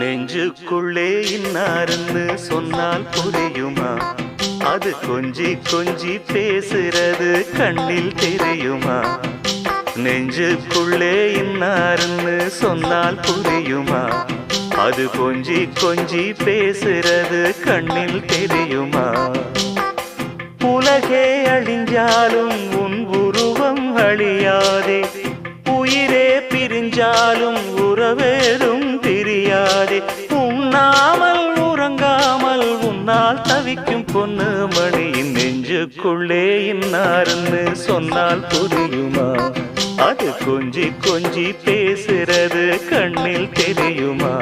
நெஞ்சுக்குள்ளே இன்னாருன்னு சொன்னால் புரியுமா? அது கொஞ்சி கொஞ்சி பேசுறது கண்ணில் தெரியுமா? நெஞ்சுக்குள்ளே இன்னாருன்னு சொன்னால் புரியுமா? அது கொஞ்சி கொஞ்சி பேசுறது கண்ணில் தெரியுமா? உலகே அழிஞ்சாலும் உன் உருவம் அழியாதே. உயிரே பிரிஞ்சாலும் உறவே உண்ணாமல் உறங்காமல் உன்னால் தவிக்கும் பொண்ணு மணியின் நெஞ்சுக்குள்ளே இன்னாருன்னு சொன்னால் புரியுமா? அது கொஞ்சி கொஞ்சி பேசுறது கண்ணில் தெரியுமா?